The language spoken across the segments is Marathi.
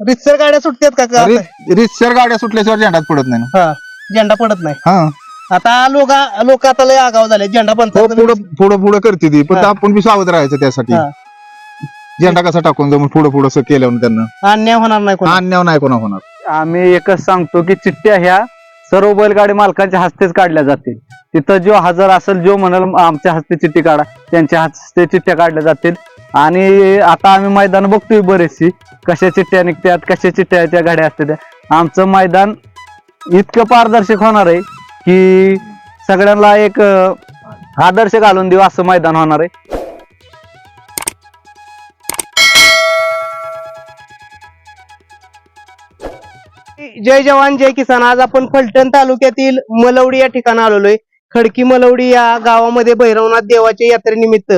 रितसर गाड्या सुटतात का का? रि- रितसर गाड्या सुटल्याशिवाय झेंडात पडत नाही ना. हा झेंडा पडत नाही. हा. आता लोक लोक आता लय आगाव झाले झेंडा हो, पंचायत पुढं पुढं पुढं करते ती. पण हा. आपण बी सावध राहायचं त्यासाठी. हा. झेंडा कसा टाकून जाऊन पुढं पुढं असं केल्यावर त्यांना. अन्याय होणार नाही कोणी अन्याय नाही कोणा होणार. आम्ही एकच सांगतो की चिठ्ठ्या ह्या सर्व बैलगाडी मालकांच्या हस्तेच काढल्या जातील. तिथं जो हजर असेल जो म्हणाल आमच्या हस्ते चिठ्ठी काढा त्यांच्या हस्ते चिठ्ठ्या काढल्या जातील. आणि आता आम्ही मैदान बघतोय बरेचशी कशा चिठ्ठ्या निघतात कशा चिठ्ठ्या त्या गाड्या असतात. आमचं मैदान इतकं पारदर्शक होणार आहे की सगळ्यांना एक आदर्श घालून देऊ असं मैदान होणार आहे. जय जवान जय किसान. आज आपण फलटण तालुक्यातील मलवडी या ठिकाणी आलेलोय. खडकी मलवडी या गावामध्ये भैरवनाथ देवाच्या यात्रेनिमित्त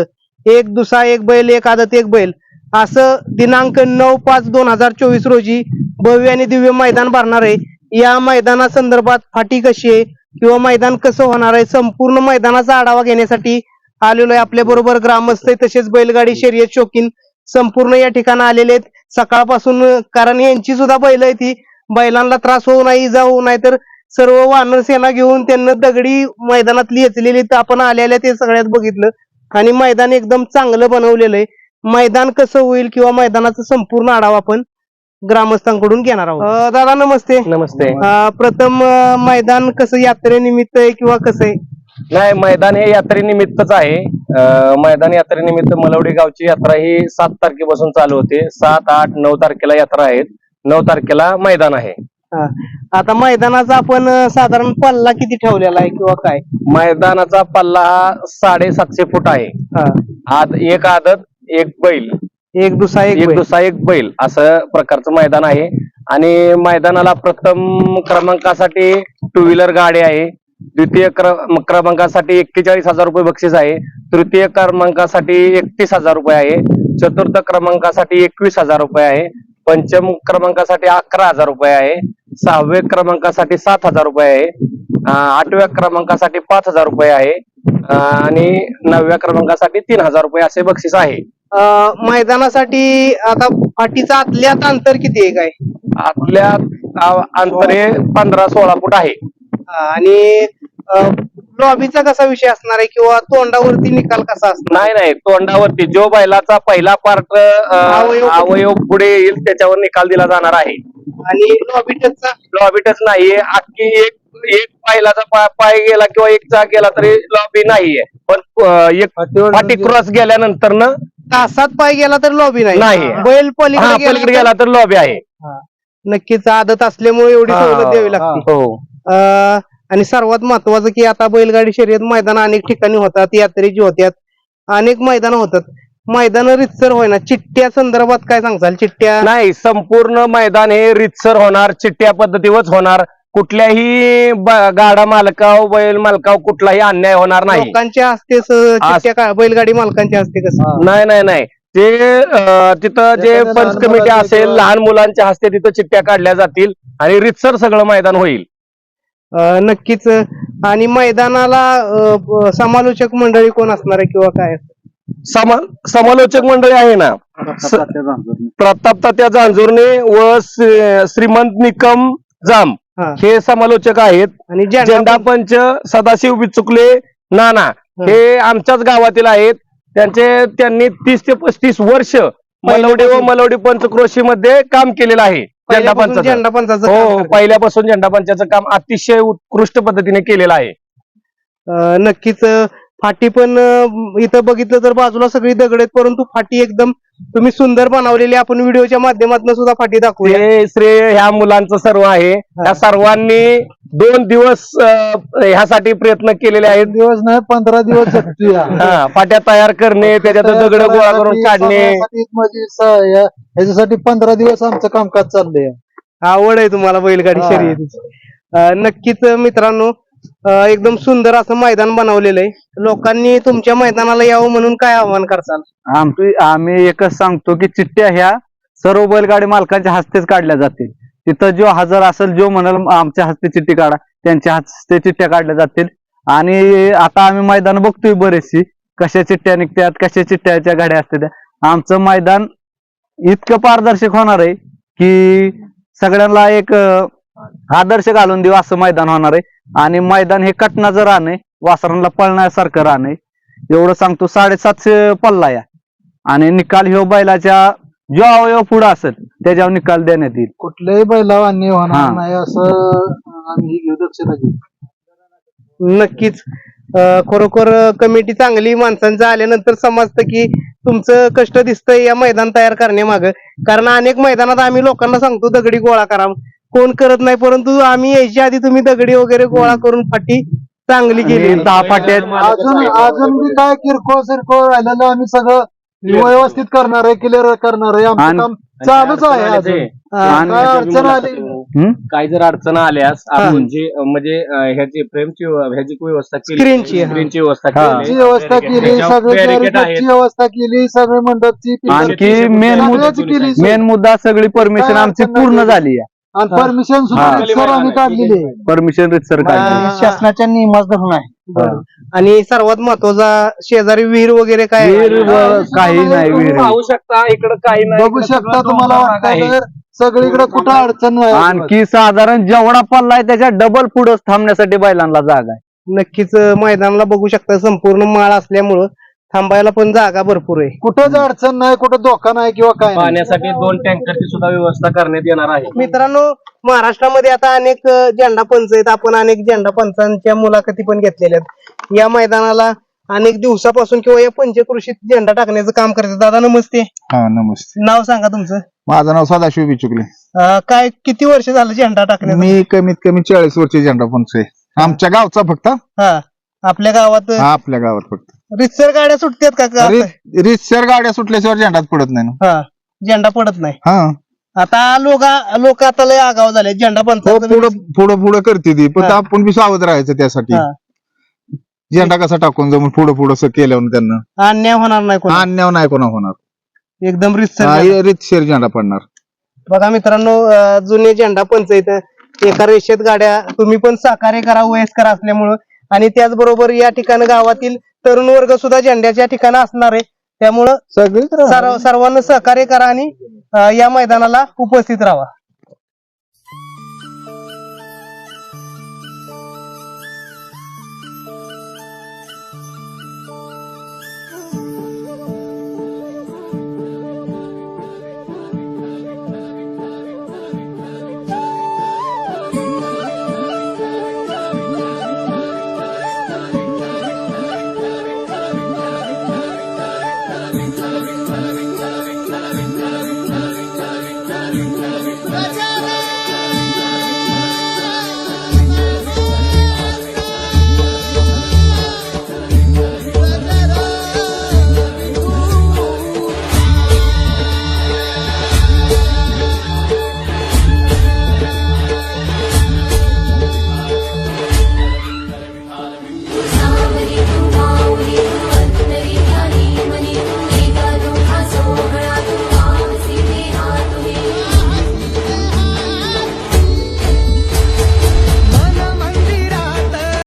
एक दुसा एक बैल एक आदत एक बैल. असं दिनांक नऊ पाच दोन हजार चोवीस रोजी भव्य आणि दिव्य मैदान भरणार आहे. या मैदाना संदर्भात फाटी कशी आहे किंवा मैदान कसं होणार आहे संपूर्ण मैदानाचा आढावा घेण्यासाठी आलेलो आहे आपल्या बरोबर ग्रामस्थ तसेच बैलगाडी शर्यत शौकीन संपूर्ण या ठिकाणी आलेले आहेत. सकाळपासून कारण यांची सुद्धा बैल आहे ती बैलांना त्रास होऊ नये इजा होऊ नये तर सर्व वानर सेना घेऊन त्यांना दगडी मैदानातली येचलेली तर आपण आलेल्या ते सगळ्यात बघितलं. आणि मैदान एकदम चांगलं बनवलेलं आहे. मैदान कसं होईल किंवा मैदानाचा संपूर्ण आढावा आपण ग्रामस्थांकडून घेणार आहोत. दादा नमस्ते. नमस्ते. प्रथम मैदान कसं यात्रेनिमित्त आहे किंवा कसं आहे? नाही मैदान हे यात्रेनिमित्तच आहे. मैदान यात्रेनिमित्त मलवडी गावची यात्रा ही सात तारखेपासून चालू होते. सात आठ नऊ तारखेला यात्रा आहेत. नऊ तारखेला मैदान आहे. हा. आता मैदानाचा आपण अं, साधारण पल्ला किती ठेवलेला आहे किंवा काय? मैदानाचा पल्ला हा साडेसातशे फूट आहे. हा. आद एक आदत एक बैल. एक दुसरा एक एक बैल. दुसरा एक बैल. असं प्रकारचं मैदान आहे. आणि मैदानाला प्रथम क्रमांकासाठी टू व्हीलर गाडी आहे. द्वितीय क्र- क्रमांकासाठी एक्केचाळीस हजार रुपये बक्षीस आहे. तृतीय क्रमांकासाठी एकतीस हजार रुपये आहे. चतुर्थ क्रमांकासाठी एकवीस हजार रुपये आहे. पंचम क्रमांकासाठी अकरा हजार रुपये आहे. सहाव्या क्रमांकासाठी सात हजार रुपये आहे. आठव्या क्रमांकासाठी पाच हजार रुपये आहे. आणि नवव्या क्रमांकासाठी तीन हजार रुपये असे बक्षीस आहे. मैदानासाठी आता फाटीचा आतल्यात अंतर किती आहे काय? अंतरे पंधरा सोळा फूट आहे. आणि लॉबीचा कसा विषय असणार आहे किंवा तोंडावरती निकाल कसा असणार? नाही नाही. तोंडावरती जो बैलाचा पहिला पार्ट अवयव- अवयव पुढे येईल त्याच्यावर निकाल दिला जाणार आहे. आणि लॉबी टचचा लॉबीटच नाहीये. अख्खी एक एक बैलाचा पा- पाय गेला किंवा एक चाक गेला तरी लॉबी नाहीये. पण अं, एक फाटी क्रॉस गेल्यानंतर न तासात पाय गेला तर लॉबी नाही. नाही. बैल हा, पलीकडे गेला तर लॉबी आहे. हा. नक्कीच आदत असल्यामुळे एवढी सवलत द्यावी लागते. हो. अं, आणि सर्वात महत्वाचं की आता बैलगाडी शर्यत मैदान अनेक ठिकाणी होतात यात्रेची होत्यात अनेक मैदान होतात. मैदान रितसर होईना. चिठ्ठ्या संदर्भात काय सांगताल? चिठ्ठ्या? नाही संपूर्ण मैदान हे रितसर होणार चिट्ट्या पद्धतीवरच होणार. कुठल्याही गाडा मालकाव बैल मालकाव कुठलाही अन्याय होणार नाही. लोकांच्या हस्ते चिठ्ठ्या बैलगाडी मालकांच्या हस्ते कसं? नाही नाही नाही. ते तिथं जे पंच कमिटी असेल लहान मुलांच्या हस्ते तिथं चिठ्ठ्या काढल्या जातील आणि रितसर सगळं मैदान होईल. नक्कीच. आणि मैदानाला समालोचक मंडळी कोण असणार आहे किंवा काय? समा समालोचक मंडळी आहे ना? प्रताप तात्या जांजुर्णे व श्री- श्रीमंत निकम जाम हा. समालोचक आहेत. आणि झेंडा झेंडा पंच सदाशिव बिचुकले नाना हे. आमच्याच गावातील आहेत. त्यांचे त्यांनी तीस ते पस्तीस वर्ष मलवडी व मलवडी पंचक्रोशी मध्ये काम केलेलं आहे. झेंडा झेंडा हो. पहिल्यापासून झेंडा पंचाचं काम अतिशय उत्कृष्ट पद्धतीने केलेलं आहे नक्कीच फाटी पण इथं बघितलं तर बाजूला सगळी दगड आहेत परंतु फाटी एकदम तुम्ही सुंदर बनवलेली. आपण व्हिडिओच्या माध्यमातून सुद्धा फाटी दाखवूया. हे श्रेय ह्या मुलांचं सर्व आहे. त्या सर्वांनी दोन दिवस अं, ह्यासाठी प्रयत्न केलेले आहेत. दिवस नाही पंधरा दिवस जगतोय हा, फाट्या तयार करणे त्याच्यात दगड गोळा करून काढणे. म्हणजे स- या- ह्याच्यासाठी पंधरा दिवस आमचं कामकाज चाललंय. आवड आहे तुम्हाला बैलगाडी. शर्यतीची. अं, नक्कीच मित्रांनो अं, एकदम सुंदर असं मैदान बनवलेलं आहे. लोकांनी तुमच्या मैदानाला यावं म्हणून काय आव्हान करताल? आमची आम्ही एकच सांगतो की चिठ्ठ्या ह्या सर्व बैलगाडी मालकांच्या हस्तेच काढल्या जातील. तिथं जो हजर असेल जो म्हणाल आमच्या हस्ते चिठ्ठी काढा त्यांच्या हस्ते चिठ्ठ्या काढल्या जातील. आणि आता आम्ही मैदान बघतोय बरेचशी. कशा चिठ्ठ्या निघतात कशा चिठ्ठ्याच्या गाड्या असतात. त्या. आमचं मैदान इतकं पारदर्शक होणार आहे की सगळ्यांना एक आदर्श घालून देऊ असं मैदान होणार आहे. आणि मैदान हे कटनाचं आहे. वासरांना पळण्यासारखं आहे. एवढं सांगतो साडेसातशे पल्ला या. आणि निकाल ह्यो बैलाच्या जो अवयव पुढे असेल त्याच्यावर निकाल देण्यात येईल. कुठल्याही बैलावर अन्याय हा. होणार नाही असं आम्ही घेऊ दक्षता घेऊ. नक्कीच. खरोखर कमिटी चांगली माणसांचं आल्यानंतर समजतं की तुमचं कष्ट दिसतंय या मैदान तयार करण्यामागं. कारण अनेक मैदानात आम्ही लोकांना सांगतो दगडी गोळा करा. कोण करत नाही परंतु आम्ही यायच्या आधी तुम्ही दगडी वगैरे गोळा करून फाटी चांगली केली. दहा फाट्या अजून अजून बी काय किरकोळ सिरकोळ राहिलेलं आम्ही सगळं व्यवस्थित करणार आहे क्लिअर करणार आहे. आमचं काम चालूच आहे अजून. आणि- काय अडचण आली? हम्म? काही जर अडचण आल्यास हा. आपण जी अं, म्हणजे अं, ह्याची फ्रेमची ह्याची व्यवस्था केली स्क्रीनची, हा. स्क्रीनची व्यवस्था केली. व्यवस्था केली त्याच्यावर सगळी barricade आहेत. barricade ची व्यवस्था केली सगळे मंडपची आणखी मेन सगळ्याची केली मेन मुद्दा सगळी परमिशन आमची पूर्ण. झाली आहे. आणि परमिशन सुद्धा हा. काढलेली आहे. परमिशन काढली शासनाच्या नियमास धरून आहे. बरं. आणि सर्वात महत्त्वाचा शेजारी विहीर वगैरे काय विहीर व काही नाही तुम्ही विहीर. पाहू शकता इकडं काही नाही. बघू इकडं शकता सगळं तुम्हाला आहे. तर सगळीकडे कुठं अडचण नाही. आणखी साधारण जेवढा पल्ला आहे त्याच्या डबल पुढं थांबण्यासाठी बैलांना जागा आहे. नक्कीच अं, मैदानाला बघू शकता संपूर्ण माळ असल्यामुळं. थांबायला पण जागा भरपूर आहे. कुठंच अडचण नाही कुठं धोका नाही किंवा काय नाही. पाण्यासाठी दोन टँकरची सुद्धा व्यवस्था करण्यात येणार आहे. मित्रांनो महाराष्ट्रामध्ये आता अनेक अ, झेंडा पंच आहेत. आपण अनेक झेंडा पंचांच्या मुलाखती पण घेतलेल्या आहेत. या मैदानाला अनेक दिवसापासून किंवा या पंचकृषीत झेंडा टाकण्याचं काम करतात. दादा नमस्ते. हा नमस्ते. नाव सांगा तुमचं. माझं नाव सदाशिव बिचुकले. अ, काय किती वर्ष झालं झेंडा टाकण्याचं? मी कमीत कमी चाळीस वर्ष झेंडा पंच आहे. आमच्या गावचा फक्त. हा. आपल्या गावात? हा आपल्या गावात फक्त. रितसर गाड्या सुटतात का रितसर गाड्या सुटल्याशिवाय झेंडाच पडत नाही ना. हा झेंडा पडत नाही. हा. आता लोक लोक आता लय आगाव झाले झेंडा हो पंचाचं पुढं पुढं पुढं करते ती पण हा. आपण बी सावध राहायचं त्यासाठी. हा. झेंडा कसा टाकून जमून पुढं पुढं असं केल्यावर त्यांना. अन्याय होणार नाही कोणी अन्याय नाही कोणा होणार. एकदम रितसर हा, झेंडा. हे रितसर झेंडा पडणार. बघा मित्रांनो अं, जुने झेंडा पंचायत एका रेषेत गाड्या तुम्ही पण सहकार्य करा वयस्कर असल्यामुळं. आणि त्याचबरोबर या ठिकाणी गावातील तरुण वर्ग सुद्धा झेंड्याच्या ठिकाणी असणार आहे. त्यामुळं सर्वांना सहकार्य करा आणि अं, या मैदानाला उपस्थित राहा.